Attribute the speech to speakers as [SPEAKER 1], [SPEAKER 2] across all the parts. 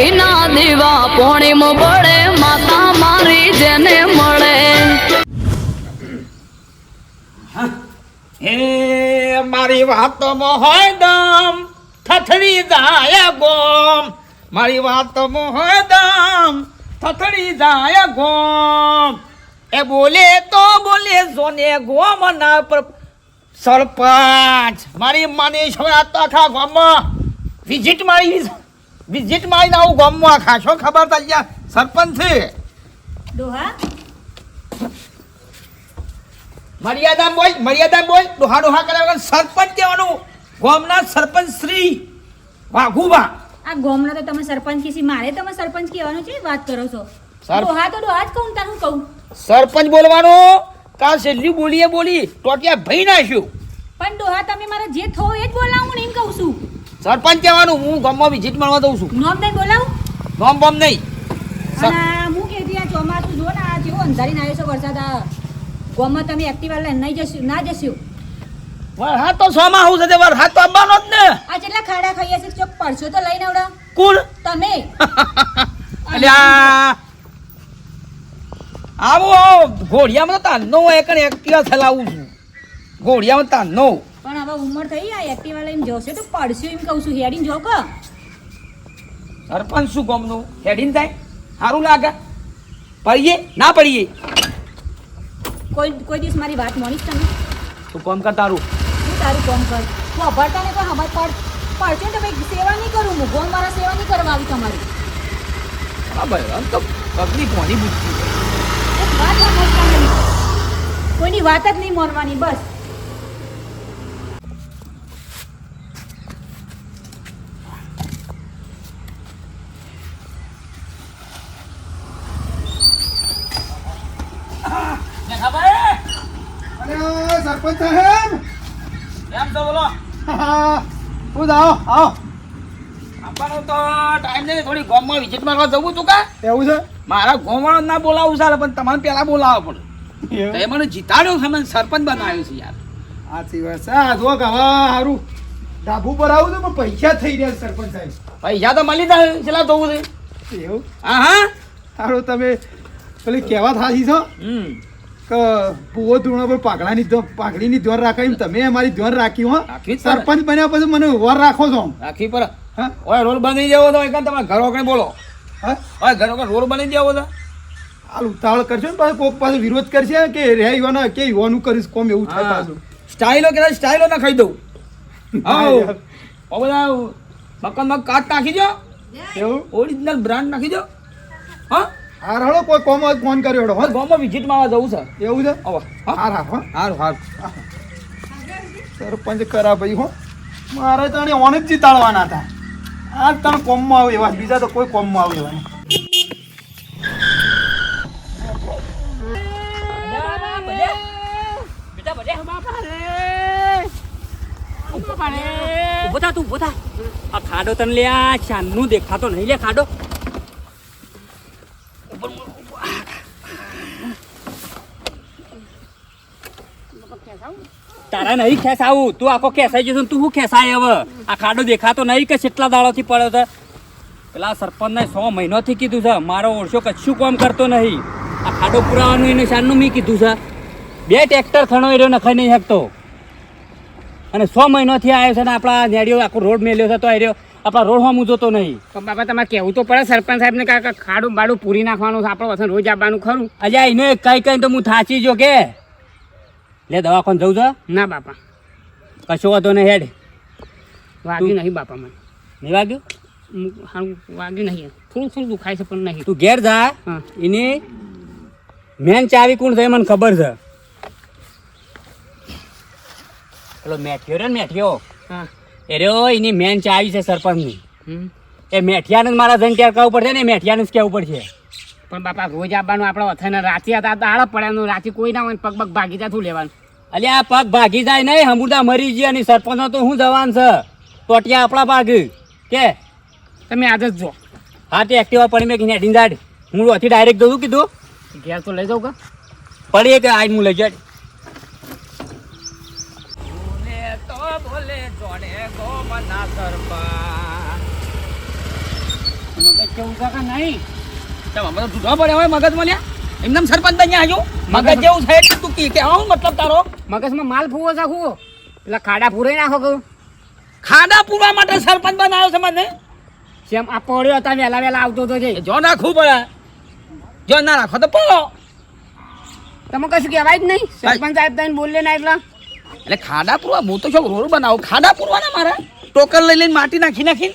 [SPEAKER 1] ઘીના દીવા પોણીમ પડે, માતા મારી જેને મળે.
[SPEAKER 2] હે મારી વાતમાં હોય દમ થથડી જાય ગોમ. મારી વાતમાં હોય દમ થથડી જાય ગોમ. એ બોલે તો બોલે, જોને ગોમ ના સરપંચ. મારી માની આખા ગામમાં. વિઝિટ મારી વિઝિટ મારી આવું ગામમાં આખા શું ખબર તો અહીંયા સરપંચ છે.
[SPEAKER 3] ડોહા?
[SPEAKER 2] મર્યાદા બોલ મર્યાદા બોલ. ડોહા ડોહા કર્યા વગર સરપંચ કહેવાનું. ગામના સરપંચ શ્રી. વાઘુબા
[SPEAKER 3] આ ગોમનો તો તમે સરપંચ કીસી મારે તમે સરપંચ કહેવાનું છે વાત કરો છો. ડોહા તો ડોહા જ કહું તારું કહું.
[SPEAKER 2] સરપંચ બોલવાનું? કા છેલ્લી બોલીએ બોલી ટોટિયા ભઈ નાખ્યું.
[SPEAKER 3] પણ ડોહા તમે મારે જે થો એ જ બોલાવું ને એમ કહું છું.
[SPEAKER 2] સરપંચ કહેવાનું હું ગામમાં વિઝિટ મારવા દઉં છું.
[SPEAKER 3] નોમ નહીં બોલાવું?
[SPEAKER 2] ગામ બોમ નહીં.
[SPEAKER 3] અને હું કહેતી આ ચોમાસું જો ને આ જેવો અંધારીને આવ્યો છે વરસાદ આ ગામમાં તમે એક્ટિવા લઈને નહીં જશો ના જશો.
[SPEAKER 2] વરસાદ તો સોમાં હું છે વરસાદ તો આવવાનો જ ને.
[SPEAKER 3] આ જેટલા ખાડા ખાઈએ છે ચોક પડશો તો લઈને આવડા.
[SPEAKER 2] કુલ.
[SPEAKER 3] તમે?
[SPEAKER 2] અલ્યા. આવો ઘોડિયામાં તો તાનનો એક એક્ટિવા ચલાવું છું. ઘોડિયામાં
[SPEAKER 3] પણ હવે ઉંમર થઈ આ એક્ટિવા લઈને જશે તો પડશે એમ કહું છું. હેડીને જો કે.
[SPEAKER 2] સરપંચ શું ગમનું? હેડીને થાય સારું લાગે. પડીએ? ના પડીએ?
[SPEAKER 3] કોઈ કોઈ દિવસ મારી વાત મોનીશ તમે?
[SPEAKER 2] તું કોમ કર તારું.
[SPEAKER 3] હું તારું કોમ કર. તું અભરતા ને કોઈ હમત પડ પડશે ને તો ભાઈ સેવા નહીં કરું હું. ગોમ મારા સેવા નહીં કરવા આવી તમારી.
[SPEAKER 2] બરાબર આમ તો પગની કોની બુદ્ધિ
[SPEAKER 3] કોઈની વાત જ નહીં મોરવાની બસ
[SPEAKER 4] અરે સરપંચ સાહેબ.
[SPEAKER 2] તો બોલો?
[SPEAKER 4] હા, હું જાઓ આવો.
[SPEAKER 2] આપવાનો તો ટાઈમ નહીં થોડી ગામમાં વિઝિટ મારવા જવું તું કા?
[SPEAKER 4] એવું છે?
[SPEAKER 2] મારા ગામવાળો ના બોલાવું સારું પણ તમારે પહેલા બોલાવો પડે. તો એ મને જીતાડ્યો છે મને સરપંચ બનાવ્યો છે યાર.
[SPEAKER 4] સાચી વાત છે. આ જો કે હવે સારું ડાબુ પર આવું તો પૈસા થઈ રહ્યા સરપંચ સાહેબ.
[SPEAKER 2] પૈસા તો મળી જાય છેલ્લા જોવું છે.
[SPEAKER 4] એવું?
[SPEAKER 2] હા હા.
[SPEAKER 4] સારું તમે પેલી કહેવા થાશી છો?
[SPEAKER 2] હમ.
[SPEAKER 4] ભૂવો ધૂણો પર પાઘડાની ધો- પાઘડીની ધ્યાન રાખે એમ તમે અમારી ધ્યાન રાખી હો. સરપંચ બન્યા પછી મને વર રાખો છો.
[SPEAKER 2] રાખી પર
[SPEAKER 4] હા?
[SPEAKER 2] ઓય રોલ બની દેવો તો એકાંત તમારે ઘર વગર બોલો.
[SPEAKER 4] હા?
[SPEAKER 2] ઓય ઘર વગર રોલ બની દેવો તો.
[SPEAKER 4] હાલ ઉતાવળ કરશો ને પાછું કોક પાસે વિરોધ કરશે કે રે યુવાના કે યુવાનું કરીશ કોમ એવું થાય પાછું.
[SPEAKER 2] સ્ટાઇલો કે સ્ટાઇલો ના ખાઈ દઉં. હા ઓ બધા મકાનમાં કાટ નાખી દો.
[SPEAKER 4] એવું?
[SPEAKER 2] ઓરિજિનલ બ્રાન્ડ નાખી દો. હા?
[SPEAKER 4] હાર હળો કોઈ કોમ જ ફોન કર્યો હળો, હા.
[SPEAKER 2] હવે ગામમાં વિઝિટમાં આવવા જવું છે.
[SPEAKER 4] એવું છે?
[SPEAKER 2] આવો. હાર
[SPEAKER 4] હાર હાર હો.
[SPEAKER 2] હારું હારું.
[SPEAKER 4] સરપંચ કરા ભાઈ હો. મારે તો આને ઓને જ જીતાડવાના હતા. આ તને કોમમાં આવે એવા બીજા તો કોઈ કોમમાં આવે એવા નહીં.
[SPEAKER 5] ઊભો થા તું ઊભો થા. આ ખાડો તને લે આ ચાંદનું દેખાતો નહીં લે ખાડો. તારા નહીં ખેસાવું તું આખો ખેસાઈ જશે તું શું ખેસાય હવે? આ ખાડો દેખાતો નહીં કે કેટલા દાડોથી પડ્યો છે? પેલા સરપંચને સો મહિનોથી કીધું છે મારો ઓળશો કશું કામ કરતો નહીં. આ ખાડો પુરાવાનું એને શાનનું મેં કીધું છે. બે ટ્રેક્ટર ખણો એરો નખાઈ નહીં શકતો. અને સો મહિનોથી આવ્યો છે ને આપણા નેડીઓ આખો રોડ મેલ્યો છે તો આવ્યો આપણા રોડ હોમ જોતો નહીં.
[SPEAKER 6] પણ બાબા તમારે કહેવું તો પડે સરપંચ સાહેબને કાંઈક ખાડું બાડું પૂરી નાખવાનું આપણો વસન રોજ આવવાનું ખરું?
[SPEAKER 5] અલ્યા એને કઈ કઈ તો હું થાચી જો કે. લે દવાખાને જવું છે?
[SPEAKER 6] ના બાપા.
[SPEAKER 5] કશો હતો ને હેડ.
[SPEAKER 6] વાગ્યું નહીં બાપા મને.
[SPEAKER 5] નહીં વાગ્યું?
[SPEAKER 6] વાગ્યું નહીં થોડું થોડું દુખાય છે પણ નહીં.
[SPEAKER 5] તું ઘેર જા. એની મેન ચાવી કોણ છે મને ખબર છે. પેલો મેઠિયો રે મેઠિયો?
[SPEAKER 6] હા.
[SPEAKER 5] એ રહ્યો એની મેન ચાવી છે સરપંચની.
[SPEAKER 6] હમ.
[SPEAKER 5] એ મેઠિયાને જ મારા જઈને ક્યારે કહેવું પડશે ને મેઠિયાને જ કહેવું પડશે.
[SPEAKER 6] પણ બાપા રોજ આવવાનું આપણે વથાને રાતે હતા દાળ પડ્યાનું રાતે કોઈ ના હોય ને પગ પગ ભાગી જાય શું લેવાનું?
[SPEAKER 5] અલ્યા આ પગ ભાગી જાય નહીં હમુદા મરી ગયા અને સરપંચનો તો શું જવાન છે? ટોટિયા આપણા ભાગ. કે?
[SPEAKER 6] તમે આજે જ જો.
[SPEAKER 5] હા તે એક્ટિવા પડી મેં કીને હેડીને જાડ હું અહીંથી ડાયરેક્ટ જવું કીધું.
[SPEAKER 6] ઘેર તો લઈ જાઉં કા?
[SPEAKER 5] પડી કે આજ હું લઈ જાય
[SPEAKER 2] બોલે તો બોલે જોડે ગોમના સરપંચ.
[SPEAKER 6] મગજ કેવું છે કે નહીં?
[SPEAKER 2] તમે મગજ તો જુદા પડ્યા હોય મગજ મળ્યા એમનેમ સરપંચ અહીંયા હજુ? મગજ જેવું છે તું તું કે આવું મતલબ તારો?
[SPEAKER 6] મગજમાં માલ ફૂવો છે હું પેલા ખાડા પૂરે નાખો કહું.
[SPEAKER 2] ખાડા પૂરવા માટે સરપંચ બનાવ્યો છે મને?
[SPEAKER 6] જેમ આ પડ્યો હતા વહેલા વહેલા આવતો હતો છે
[SPEAKER 2] જો નાખવું પડે. જો ના નાખો તો પડો.
[SPEAKER 6] તમે કશું કહેવાય જ નહીં. સરપંચ સાહેબ તને બોલે ના એટલા.
[SPEAKER 2] એટલે ખાડા પૂરવા હું તો શું રોડ બનાવું. ખાડા પૂરવાના મારા? ટોકર લઈ લઈને માટી નાખી નાખી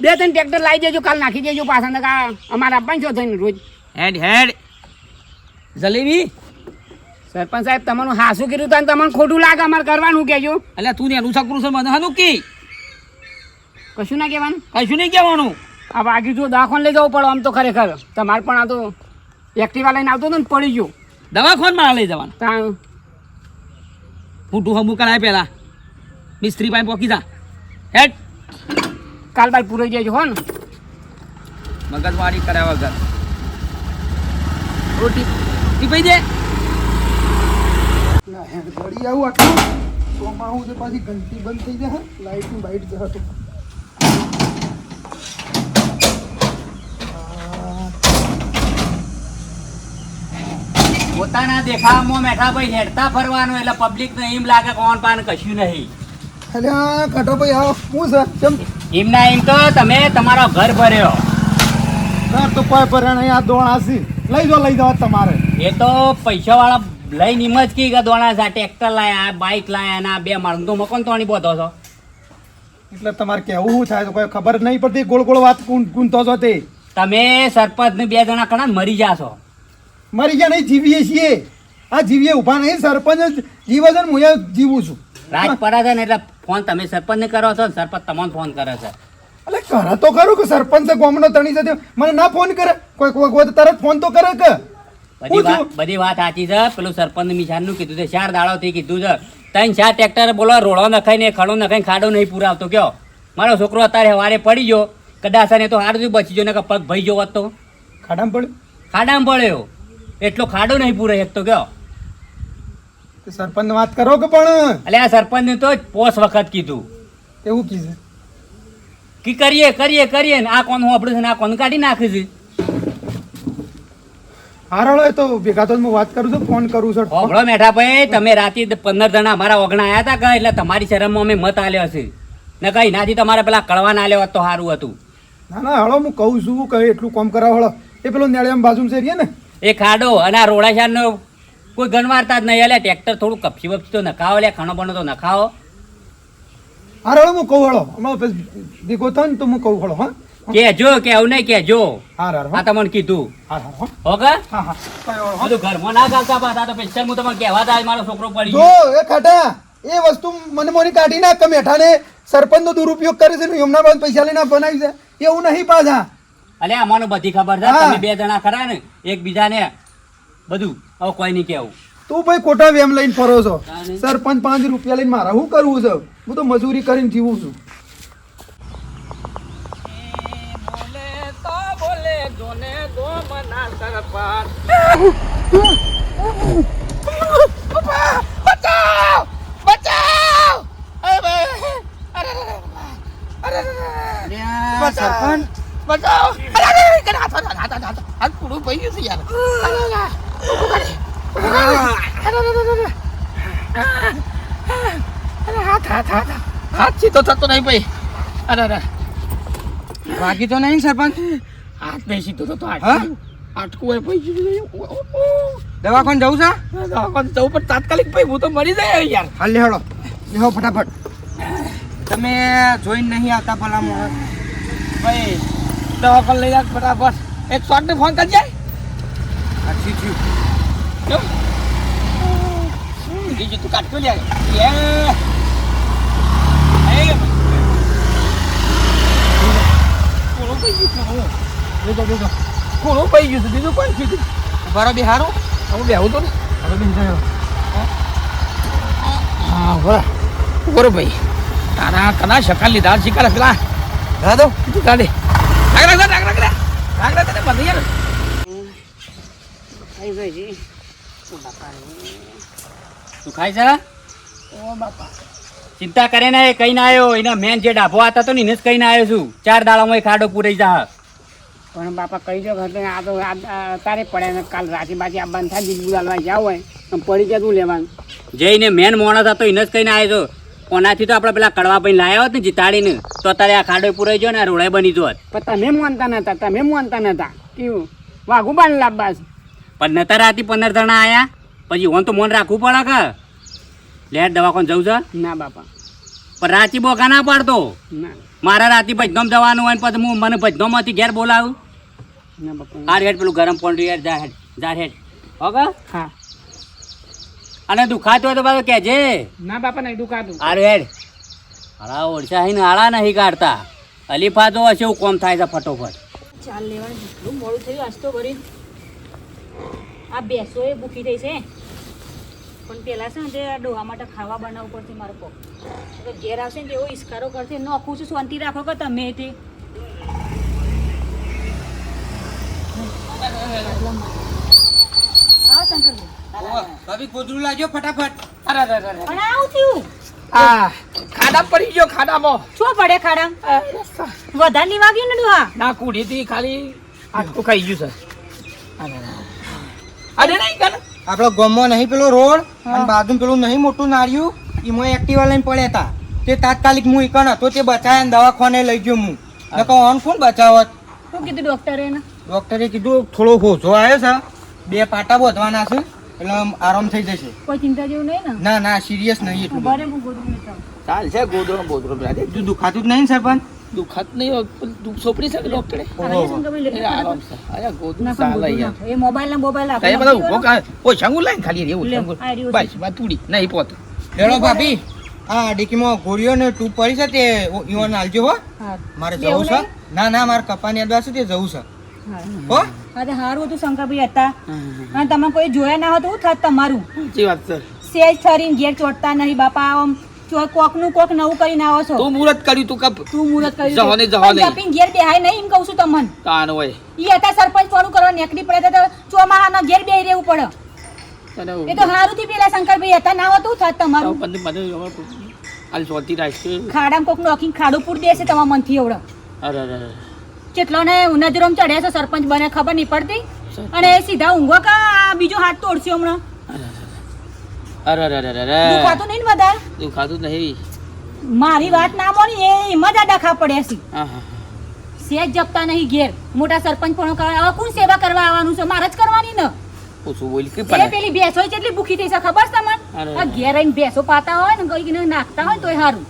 [SPEAKER 6] બે ત્રણ ટ્રેક્ટર લાવી દેજો કાલ નાખી દેજો પાછા કા અમારે આપવાનું છો થઈને રોજ.
[SPEAKER 2] હેડ હેડ. જલેબી?
[SPEAKER 6] સરપંચ સાહેબ તમારું હાસું કર્યું તો તમને ખોટું લાગે અમારે કરવાનું કહેજો.
[SPEAKER 2] એટલે તું ને એનું છકરું છે મને હાનું કી?
[SPEAKER 6] કશું ના કહેવાનું.
[SPEAKER 2] કશું નહીં કહેવાનું.
[SPEAKER 6] આ વાગી જો દવાખાને લઈ જવું પડે આમ તો ખરેખર. તમારે પણ આ તો એક્ટિવા લઈને આવતો હતો ને પડી ગયો.
[SPEAKER 2] દવાખાનમાં લઈ જવાનું.
[SPEAKER 6] ત્યાં
[SPEAKER 2] ફૂટું હમું કરાય પહેલાં. મિસ્ત્રી પાસે પોકી જા. હેટ
[SPEAKER 6] કાલ બાલ પૂરી જાય હો ને.
[SPEAKER 2] મગજવાળી કર્યા વગર રોટી. ટીપાઈ દે.
[SPEAKER 4] ના ગળી આવું આટલું. સોમાં હું તો પાછી ઘંટી બંધ થઈ જાય લાઈટની બાઈટ જશે તો.
[SPEAKER 5] પોતાના દેખાવામાં મેઠા ભાઈ હેડતા ફરવાનું એટલે પબ્લિક ને એમ લાગે કોણ પાન કશું નહીં.
[SPEAKER 4] ખટો કટો ભાઈ આવો. હું સર એમ
[SPEAKER 5] ના એમ તો તમે તમારો ઘર ભર્યો.
[SPEAKER 4] ઘર તો કોઈ પર નહીં આ લઈ જાઓ લઈ જાઓ તમારે.
[SPEAKER 5] એ તો પૈસા વાળા લઈને એમ જ કી કે દોણા ટ્રેક્ટર લાયા બાઇક લાયા ના બે માણસ. તો મકોન બોધો છો?
[SPEAKER 4] એટલે તમારે કેવું શું થાય કોઈ ખબર નહીં પડતી? ગોળ ગોળ વાત કુંતો છો તે.
[SPEAKER 5] તમે સરપંચ ને બે જણા કણા મરી જાશો
[SPEAKER 4] મરી ગયા નહીં જીવીએ છીએ. આ જીવીએ ઊભા નહીં. સરપંચ જીવે છે ને હું જીવું છું.
[SPEAKER 5] રાજ પડે છે ને એટલે ફોન તમે સરપંચ ને કરો છો ને સરપંચ તમને ફોન કરે છે.
[SPEAKER 4] એટલે કરે તો ખરું કે સરપંચ ગામનો તણી જતો મને ના ફોન કરે. કોઈક કોઈ કોઈ તરત ફોન તો કરે કે.
[SPEAKER 5] બધી વાત બધી વાત સાચી છે. પેલું સરપંચ મિશાનનું કીધું છે. ચાર દાડો થી કીધું છે. ત્રણ ચાર ટ્રેક્ટર બોલો રોડો નખાઈ ને ખડો નખાઈ ખાડો નહીં પૂરાવતો. કયો? મારો છોકરો અત્યારે વારે પડી ગયો. કદાચ ને તો હાર બચી ગયો. ને પગ ભઈ ગયો હોત તો.
[SPEAKER 4] ખાડામાં પડ્યો?
[SPEAKER 5] ખાડામાં પડ્યો. એટલો ખાડો નહીં પૂરે એક તો કયો?
[SPEAKER 4] સરપંચ વાત કરો કે પણ?
[SPEAKER 5] એટલે આ સરપંચ ને તો પોસ વખત કીધું.
[SPEAKER 4] એવું કીધું.
[SPEAKER 5] કે કરીએ કરીએ કરીએ ને આ કોણ હોપડું છે ને આ કોણ કાઢી નાખે છે?
[SPEAKER 4] હારાળો તો ભેગા તો હું વાત કરું છું ફોન કરું છું.
[SPEAKER 5] હોભળો મેઠા ભાઈ તમે રાતે પંદર જણા અમારા ઓગણા આવ્યા હતા કે એટલે તમારી શરમમાં અમે મત આલ્યો છે. ને કઈ નાથી તમારે પેલા કળવા ના આલ્યો હોત તો સારું હતું.
[SPEAKER 4] ના ના હળો હું કહું છું કે એટલું કોમ કરાવ હળો એ પેલો નેળિયામ બાજુ છે ને.
[SPEAKER 5] એ ખાડો અને આ રોડાશાનો કોઈ ગણવારતા જ નહીં એટલે ટ્રેક્ટર થોડું કપસી બપસી તો નખાવો લે ખાણો બનો તો નખાવો.
[SPEAKER 4] હારાળો હું કહું હળો હમણાં ભેગો થાય ને તો હું કહું હળો હા?
[SPEAKER 5] કેજો કે જો નહીં કેજો
[SPEAKER 4] હાર હાર
[SPEAKER 5] આ તમને કીધું.
[SPEAKER 4] હાર હાર હો.
[SPEAKER 5] ઓકે
[SPEAKER 4] હા હા. હો.
[SPEAKER 5] બધું ઘરમાં ના ગાતા પાછા તો પછી હું તમને કહેવા થાય મારો છોકરો પડી
[SPEAKER 4] જો એ ખાટા એ વસ્તુ મને મોની કાઢી નાખ કે મેઠાને સરપંચનો દુરુપયોગ કરે છે ને એમના પાસે પૈસા લઈને બનાવી છે. એવું નહીં પાછા.
[SPEAKER 5] અલે અમારું બધી ખબર છે. તમે બે જણા ખરા ને એકબીજાને બધું. હવે કોઈ નહીં કેવું
[SPEAKER 4] તું ભાઈ ખોટા વેમ લઈને ફરો છો સરપંચ પાંચ રૂપિયા લઈને મારા શું કરવું છે હું તો મજૂરી કરીને જીવું છું
[SPEAKER 2] સરપંચ બચાવ પૂરું ભાઈ ગયું છે યાર અરે હાથ હાથ હાથ હાથ સીધો થતો નહીં ભાઈ અરે અરે
[SPEAKER 6] વાગી તો નહીં સરપંચ
[SPEAKER 2] હાથ નહીં સીધો થતો? આટકું હોય ભાઈ
[SPEAKER 6] દવાખાને જવું છે?
[SPEAKER 2] દવાખાને જવું પણ તાત્કાલિક ભાઈ હું તો મરી જાય યાર.
[SPEAKER 6] હાલ લેહડો લેહો ફટાફટ. તમે જોઈને નહીં આવતા ભલામણ.
[SPEAKER 2] ભાઈ દવાખાને લઈ જા ફટાફટ. એક શોટ ને ફોન કરજે
[SPEAKER 6] સાચી થયું.
[SPEAKER 2] બીજું તું કાઢતો લે યે. એ. કોનું પડી ગયું કોનું? બેસો, બેસો. કોનું પડી ગયું છે? બીજું કોણ થયું?
[SPEAKER 6] ઉભારો બી હારું
[SPEAKER 2] હું બેહું તો ને
[SPEAKER 4] હવે બેસી જાઓ.
[SPEAKER 2] હા બરાબર બરોબર ભાઈ તારા કના શકાલ લીધા શીખાડે પેલા
[SPEAKER 6] હા દો
[SPEAKER 2] તું કાઢે રાખ રાખ રાખ રાખ રાખ રાખ રાખ રાખ બંધ યાર
[SPEAKER 5] તું ખાય છે? ચિંતા કરે ને કઈ ના આવ્યો એના મેન જે ડાભો હતા તો ને જ કઈ ના આવ્યો છું. ચાર દાડામાં ખાડો પૂરાઈ જા
[SPEAKER 6] પણ બાપા કહી દો ઘર આ તો તારે પડે ને કાલ રાતે બાજી આ બંધ થાય બીજું હાલવા જાવ હોય તો પડી જતું લેવાનું?
[SPEAKER 5] જઈને મેન મોણસ હતો એને જ કહીને આવ્યો છો. કોનાથી તો આપણે પેલા કડવા ભાઈ લાયા હોત ને જીતાડીને તો અત્યારે આ ખાડો પૂરાઈ ગયો ને આ રોડે બની જો
[SPEAKER 6] પણ તમે માનતા નતા તમે માનતા નતા. કેવું? વાઘું બાન લાવવા છે
[SPEAKER 5] પણ નતા રાતી પંદર જણા આયા. પછી ઓન તો મોન રાખવું પડે કે? લેટ દવાખાને જવું છે?
[SPEAKER 6] ના બાપા.
[SPEAKER 5] પણ રાતી બોકા ના પાડતો.
[SPEAKER 6] ના.
[SPEAKER 5] મારા રાતી ભજનોમ જવાનું હોય ને પછી હું મને ભજનોમાંથી ઘેર બોલાવું.
[SPEAKER 6] ના બાપા.
[SPEAKER 5] આ હેડ પેલું ગરમ પોન્ડ્રી યાર જા હેડ જા હેડ. ઓકે
[SPEAKER 6] હા.
[SPEAKER 5] અને દુખાતું હોય તો પાછું કહેજે.
[SPEAKER 6] ના બાપા નહીં દુખાતું.
[SPEAKER 5] આરે હેડ. હારા ઓળશા હઈને આળા નહીં કાઢતા. અલીફા તો હશે એવું કોમ થાય છે ફટોફટ.
[SPEAKER 3] ચાલ લેવાનું મોડું થયું આજ તો કરી. આ બેસો એ ભૂખી થઈ છે. પણ પેલા છે ને તે આ ડોહા માટે ખાવા બનાવવું પડશે મારો પગ તો ઘેર આવશે ને એવો ઈસ્કારો કરશે નોખું છું શાંતિ રાખો કે તમે તે. વધારે ની વાગ્યું ને ડોહા?
[SPEAKER 2] ના કુડીથી ખાલી. આટલું ખાઈ ગયું છે અરે નહીં કર.
[SPEAKER 7] આપણો ગમો નહીં પેલો રોડ અને બાજુ પેલું નહીં મોટું નાળિયું એમાં એક્ટિવા લઈને પડ્યા હતા તે તાત્કાલિક હું એકણ હતો તે બચાયા દવાખાને લઈ ગયો હું. નકો ઓન કોણ બચાવત?
[SPEAKER 3] શું કીધું ડોક્ટરે એને
[SPEAKER 7] ડોક્ટરે કીધું થોડો હોજો આવ્યો છે. બે પાટા બોધવાના છે એટલે આમ આરામ થઈ જશે.
[SPEAKER 3] કોઈ ચિંતા જેવું નહીં ને?
[SPEAKER 7] ના ના સિરિયસ નહીં એટલું
[SPEAKER 3] ગોધરો
[SPEAKER 2] ચાલ છે ગોદરો ગોદરો
[SPEAKER 7] દુખાતું જ નહીં ને સરપંચ?
[SPEAKER 2] દુખાત નહીં દુખ સોપડી ડોક્ટરે.
[SPEAKER 3] આ એ
[SPEAKER 2] એ આરામ છે. અરે ચાલે યાર
[SPEAKER 3] એ મોબાઈલ ને મોબાઈલ આપો.
[SPEAKER 2] કઈ બધા ઊભો કા ઓય શંગુ લઈને ખાલી
[SPEAKER 3] લે,
[SPEAKER 2] શંગુ
[SPEAKER 3] આ.
[SPEAKER 2] બસ બા તુડી નહીં પોત.
[SPEAKER 7] હેડો ભાભી. હા ડીકીમાં ગોળીઓ ને ટૂપ પડી છે તે ઈવન આલજો હો. મારે જવું છે? ના ના મારે કપાની અદવા છે તે જવું છે.
[SPEAKER 3] હા.
[SPEAKER 7] હો?
[SPEAKER 3] હા હારું હતું શંકરભાઈ હતા. અને તમે કોઈ જોયા ના હતું થાત તમારું.
[SPEAKER 2] સાચી વાત છે.
[SPEAKER 3] સેજ થરીને ઘેર ચોટતા નહીં બાપા આમ કોકનું કોક નવું કરીને આવો છો.
[SPEAKER 2] તું મુહૂર્ત કર્યું તું કપ.
[SPEAKER 3] તું મુહૂર્ત કર્યું જહોને
[SPEAKER 2] જહોને.
[SPEAKER 3] જપીને ઘેર બેહાય નહીં એમ કહું છું તમને.
[SPEAKER 2] તાન હોય.
[SPEAKER 3] ઈ હતા સરપંચ પડું કરવા નેકડી પડે તો ચોમાહાના ઘેર બેહી રહેવું પડે. એ તો હારું થી પેલા શંકરભાઈ હતા. ના હોત થાત તમારું?
[SPEAKER 2] મને મને હાલ શોધી રાખશે
[SPEAKER 3] ખાડામાં કોક નોખીને ખાડું પૂર દેશે તમારા મનથી એવડો.
[SPEAKER 2] અરે અરે
[SPEAKER 3] કેટલો ને નજરોમ ચડ્યા છે સરપંચ બને ખબર નહીં પડતી? અને એ સીધા ઊંઘો કા બીજો હાથ તોડશે હમણાં?
[SPEAKER 2] અરે અરે અરે અરે
[SPEAKER 3] દુખાતું નહીં ને વધારે
[SPEAKER 2] દુખાતું નહીં.
[SPEAKER 3] મારી વાત ના મોની એ એમાં જ પડે છે. સેજ જપતા નહીં ઘેર. મોટા સરપંચ પણ કહે, કોણ સેવા કરવા આવવાનું છે? મારે જ કરવાની ને.
[SPEAKER 2] ઓછું બોલી કે પણ
[SPEAKER 3] પેલી ભેંસ હોય કેટલી ભૂખી થઈ છે ખબર છે તમને? આ ઘેર આવીને ભેંસો પાતા હોય ને ગઈ નાખતા હોય તો તોય સારું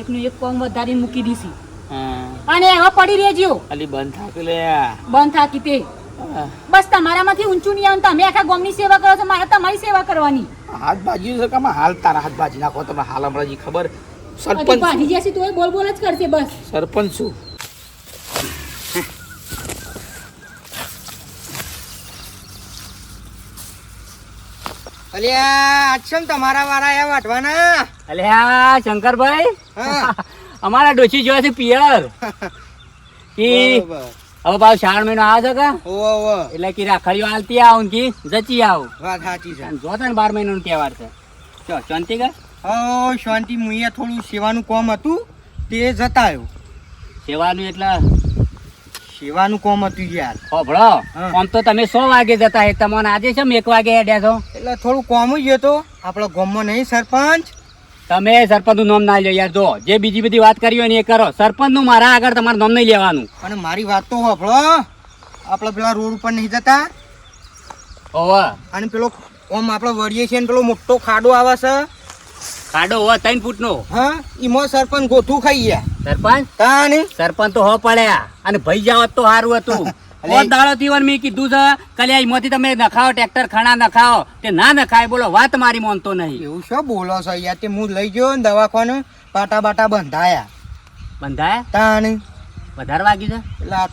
[SPEAKER 3] એકનું એક કોમ વધારીને મૂકી દીધી અને હવે પડી રહેજો.
[SPEAKER 2] ખાલી બંધ થાકી લે
[SPEAKER 3] બંધ થાકી તે. બસ તમારામાંથી ઊંચું નહીં આવે ને તમે આખા ગામની સેવા કરો છો મારે તમારી સેવા કરવાની.
[SPEAKER 2] હાથ ભાજી છે કામ હાલ તારા હાથ ભાજી નાખો તમે હાલ હમણાં જી ખબર? સરપંચ
[SPEAKER 3] ભાજી જશે તો બોલ બોલ જ કરશે બસ.
[SPEAKER 2] સરપંચ છું.
[SPEAKER 7] અલ્યા આજ તમારા વાળા એ વાટવાના
[SPEAKER 5] અલે આ શંકરભાઈ અમારા ડોશી જોયા છે પિયર. કી. હવે પાછો શ્રાવણ મહિનો આવે છે કે?
[SPEAKER 7] ઓવો ઓવો
[SPEAKER 5] એટલે કે રાખડીઓ હાલતી આવ ને કી જચી આવ.
[SPEAKER 7] વાત સાચી છે.
[SPEAKER 5] જો તને બાર મહિનાનો તહેવાર છે. ચો શાંતિ કે
[SPEAKER 7] હો શાંતિ. મુઈએ થોડું સેવાનું કામ હતું તે જતા આવ્યો
[SPEAKER 5] સેવાનું એટલે
[SPEAKER 7] સેવાનું કામ હતું યાર.
[SPEAKER 5] હોભળો. આમ તો તમે સો વાગે જતા હે. તમને આજે છે એક વાગે હેડ્યા છો
[SPEAKER 7] એટલે થોડું કામ જ હતો. આપણો ગામમાં નહીં સરપંચ.
[SPEAKER 5] તમે સરપંચનું નામ ના લ્યો યાર જો જે બીજી બધી વાત કરી હોય ને એ કરો. સરપંચનું મારા આગળ તમારું નામ નહીં લેવાનું.
[SPEAKER 7] અને મારી વાત તો હોભળો આપણે પેલા રોડ ઉપર નહીં જતા.
[SPEAKER 5] હોવે.
[SPEAKER 7] અને પેલો ઓમ આપણે વળીએ છીએ ને પેલો મોટો ખાડો આવે છે.
[SPEAKER 5] ખાડો હોવા ત્રણ ફૂટ નો
[SPEAKER 7] હા એમાં સરપંચ ગોથું ખાઈ ગયા.
[SPEAKER 5] સરપંચ?
[SPEAKER 7] તા
[SPEAKER 5] સરપંચ તો હો પડ્યા. અને ભાઈ જાવ તો સારું હતું.
[SPEAKER 7] અલે-
[SPEAKER 5] દાડો થી મેં કીધું છે કલ્યા એમાંથી તમે નખાવો ટ્રેક્ટર ખાણા નખાવો. તે ના નખાય બોલો વાત મારી માનતો નહીં.
[SPEAKER 7] એવું શું બોલો છો યાર? તે હું લઈ ગયો ને દવાખાને પાટા બાટા બંધાયા.
[SPEAKER 5] બંધાય?
[SPEAKER 7] તા
[SPEAKER 5] વધારે વાગી છે?
[SPEAKER 7] એટલે આ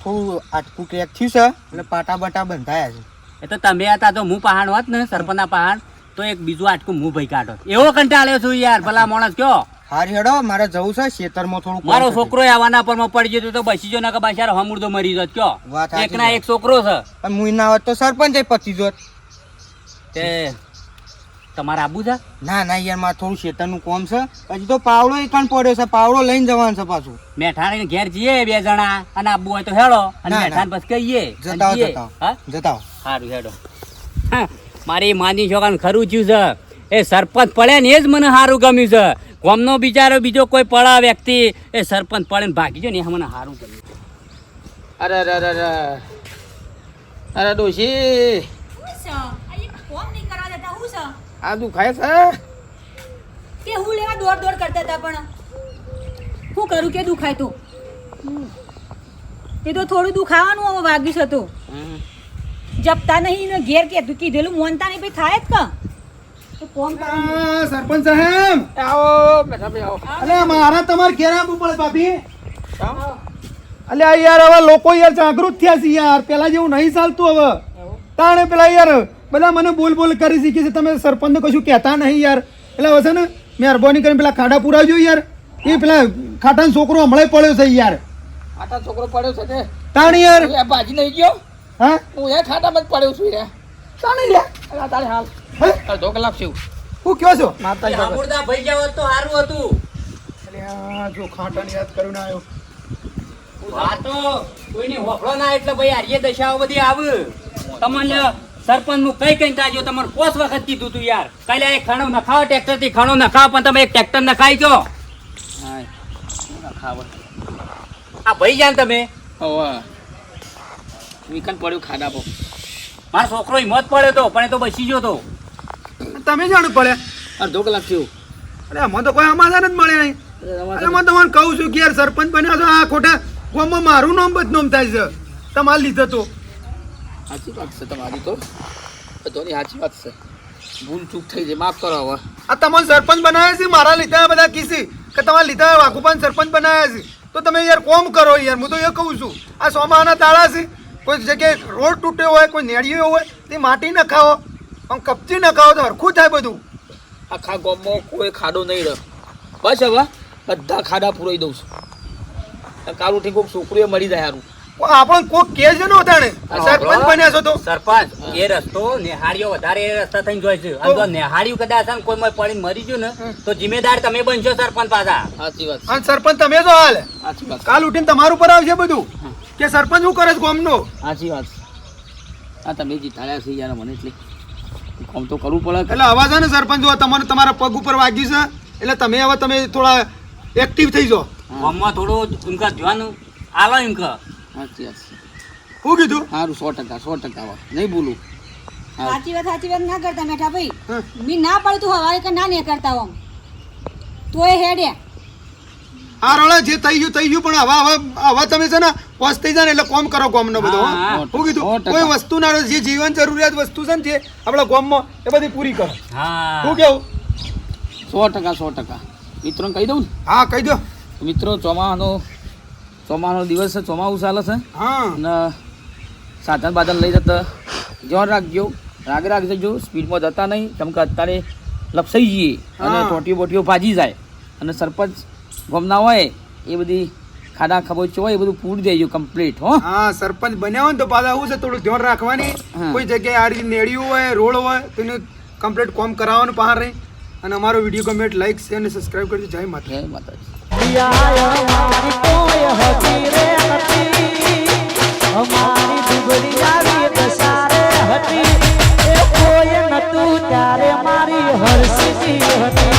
[SPEAKER 7] આટકું ક્રેક થયું છે એટલે પાટા બાટા બંધાયા છે.
[SPEAKER 5] એ તો તમે હતા તો હું પહાડ હોત ને સરપના પહાડ તો એક બીજું આટકું હું ભાઈ કાઢો એવો કંટાળ્યો છું યાર ભલા માણસ કયો?
[SPEAKER 7] હારી હેડો મારે જવું છે ખેતરમાં થોડું
[SPEAKER 5] મારો છોકરો આવાના પર પડી જતો તો બસી જો નકા બાશાર હમુરદો મરી જત કયો? એક ના એક છોકરો છે.
[SPEAKER 7] પણ મુઈ ના હોત તો સરપંચ પતી જોત.
[SPEAKER 5] તે તમારે આબુ છે?
[SPEAKER 7] ના ના યાર મારે થોડું શેતરનું કોમ છે. પછી તો પાવડો એકણ પડ્યો છે પાવડો લઈને જવાનું છે પાછું.
[SPEAKER 5] મેઠાણ ઘેર જઈએ બે જણા અને આબુ હોય તો હેડો અને
[SPEAKER 7] ના,
[SPEAKER 5] પછી કહીએ
[SPEAKER 7] જતાઓ જતાઓ
[SPEAKER 5] હા?
[SPEAKER 7] જતાઓ
[SPEAKER 5] સારું હેડો. હા, મારી માની છોકરાને ખરું થયું છે. એ સરપંચ પડે ને એ જ મને સારું ગમ્યું છે. ગામનો બિચારો બીજો કોઈ પડા વ્યક્તિ એ સરપંચ પડે ને ભાગી ગયો ને એ મને સારું ગમ્યું.
[SPEAKER 2] અરે અરે અરે અરે. અરે ડોશી. આ દુખાય છે?
[SPEAKER 3] કે હું લેવા દોડ દોડ કરતા હતા પણ. શું કરું કે દુખાય તો? એ તો થોડું દુખાવાનું હવે વાગ્યું છે તો. જપતા નહીં ને ઘેર કે કીધેલું મોનતા નહીં ભાઈ થાય જ કા?
[SPEAKER 4] સરપંચ સાહેબ.
[SPEAKER 2] આવો આવો
[SPEAKER 4] અલે મારા તમારે ઘેર આવવું પડે ભાભી. અલે યાર હવે લોકો યાર જાગૃત થયા છે યાર. પેલા જેવું નહીં ચાલતું હવે. તાણે પેલા યાર બધા મને બોલ બોલ કરી શીખી છે. તમે સરપંચને કશું કહેતા નહીં યાર. એટલે હવે છે ને મહેરબાની કરીને પેલા ખાડા પુરાવજો યાર. એ પેલા ખાટાનો છોકરો હમણાં પડ્યો છે યાર.
[SPEAKER 2] આટા છોકરો પડ્યો છે
[SPEAKER 4] તાણે યાર.
[SPEAKER 2] ભાજી નહીં ગયો?
[SPEAKER 4] હા?
[SPEAKER 2] હું એ ખાટામાં જ પડ્યો છું રે
[SPEAKER 4] તાણે યાર
[SPEAKER 2] અરે તારે હાલ.
[SPEAKER 4] હે?
[SPEAKER 2] અડધો કલાક છું
[SPEAKER 4] હું કયો છો?
[SPEAKER 2] માતા જી
[SPEAKER 5] ભાઈ જાવ તો સારું હતું.
[SPEAKER 4] અલે જો ખાટાને યાદ કર્યું ના આવ્યો
[SPEAKER 5] આ તો કોઈની હોફળો ના એટલે ભાઈ આર્ય દશાઓ બધી આવે. તમને સરપંચનું કઈ કઈ તાજો તમારે પોસ વખત કીધું તું યાર. કાલે એક ખાણો નખાવો ટ્રેક્ટરથી ખાણો નખાવો પણ તમે એક ટ્રેક્ટર નખાઈ છો. આ ભાઈ જાન તમે?
[SPEAKER 2] હવે. વિકન પડ્યું ખાડા પર
[SPEAKER 5] મારો છોકરો હિંમત પડ્યો તો પણ એ તો બસી ગયો તો.
[SPEAKER 4] તમે જાણું પડે.
[SPEAKER 2] અડધો કલાક થયું
[SPEAKER 4] અરે અમે તો કોઈ સમાધાન જ મળે નહીં. અરે હું તમને કહું છું કે યાર સરપંચ બન્યા છો આ ખોટા ગામમાં મારું નામ બદનામ થાય છે. તમારે લીધે તો.
[SPEAKER 2] સાચી વાત છે તમારી તો. બધાની સાચી વાત છે. ભૂલ ચૂક થઈ જાય માફ કરો હવે.
[SPEAKER 4] આ તમને સરપંચ બનાવ્યા છે મારા લીધે આ બધા કીસી કે તમારા લીધે વાઘુપાન સરપંચ બનાવ્યા છે. તો તમે યાર કોમ કરો યાર હું તો એ કહું છું. આ સોમાના તાળા છે. કોઈ જગ્યાએ રોડ તૂટ્યો હોય કોઈ નેડિયો હોય તે માટી નખાવો આમ કપચી નખાવો તો હરખું થાય બધું.
[SPEAKER 2] આખા ગામમાં કોઈ ખાડો નહીં રહ્યો બસ હવે બધા ખાડા પુરાઈ દઉં છું. કાલ ઠીક કોઈક છોકરીઓ મળી જાય સારું
[SPEAKER 4] આપણ કોક કે છે નો તાણે સરપંચ બન્યા છો તો?
[SPEAKER 5] સરપંચ એ રસ્તો નેહાળીઓ વધારે એ રસ્તા થઈને જોઈ છે. અને જો નેહાળીઓ કદાચ છે ને કોઈ પડીને મરી ગયું ને તો જિમ્મેદાર તમે બનશો સરપંચ પાછા.
[SPEAKER 2] સાચી વાત
[SPEAKER 4] અને સરપંચ તમે જો હાલ.
[SPEAKER 2] સાચી વાત
[SPEAKER 4] કાલ ઉઠીને તમારું પર આવશે બધું. કે સરપંચ શું કરે છે ગામનો?
[SPEAKER 2] સાચી વાત. આ હા તમે જીતાડ્યા છે યાર મને એટલે કામ તો કરવું પડે.
[SPEAKER 4] એટલે અવાજ છે ને સરપંચ જો તમારે તમારા પગ ઉપર વાગ્યું છે એટલે તમે હવે તમે થોડા એક્ટિવ થઈ જાઓ.
[SPEAKER 5] ગામમાં થોડો ઇન્કા ધ્યાન આલો ઇન્કા
[SPEAKER 2] સાચી વાત
[SPEAKER 4] શું કીધું?
[SPEAKER 2] સારું સો ટકા સો ટકા હવે નહીં બોલું.
[SPEAKER 3] સાચી વાત સાચી વાત ના કરતા મેઠા ભાઈ.
[SPEAKER 4] હા.
[SPEAKER 3] મી ના પડતું તું હવારે કે ના ને કરતા હોમ એ હેડે.
[SPEAKER 4] આ રળે જે થઈ ગયું થઈ ગયું પણ હવે હવે હવે તમે છે ને પોસ્ટ થઈ જાય ને એટલે કોમ કરો કોમનો બધો હો. કીધું કોઈ વસ્તુ ના જે જીવન જરૂરિયાત વસ્તુ છે ને જે આપણા ગામમાં એ બધી પૂરી કરો.
[SPEAKER 5] હું.
[SPEAKER 4] કેવું?
[SPEAKER 2] સો ટકા સો ટકા. મિત્રોને કહી દઉં ને?
[SPEAKER 4] હા કહી દો.
[SPEAKER 2] મિત્રો ચોમાનો ચોમાનો દિવસ છે ચોમાસું ચાલે છે. અને સાધન બાધન લઈ જતા ધ્યાન રાખજો. રાગ રાખજો સ્પીડમાં જતા નહીં. કેમ કે અત્યારે લપસાઈ જઈએ અને. ટોટીઓ બોટીઓ ભાજી જાય. અને સરપંચ ગમના હોય એ બધી ખાડા ખબોચો હોય એ બધું પૂરી દેજો કમ્પ્લીટ હો.
[SPEAKER 4] હા સરપંચ બન્યા હોય ને તો પાછા આવું છે થોડું ધ્યાન રાખવાની. કોઈ જગ્યાએ આ રીતે નેડિયું હોય રોડ હોય તો એને કમ્પ્લીટ કોમ કરાવવાનું બહાર રહી. અને અમારો વીડિયો કમેન્ટ લાઈક શેર અને સબસ્ક્રાઇબ કરજો. જય માતા
[SPEAKER 2] જય માતાજી.
[SPEAKER 8] હતી. એ કોઈ નતું ત્યારે મારી હરસીજી હતી.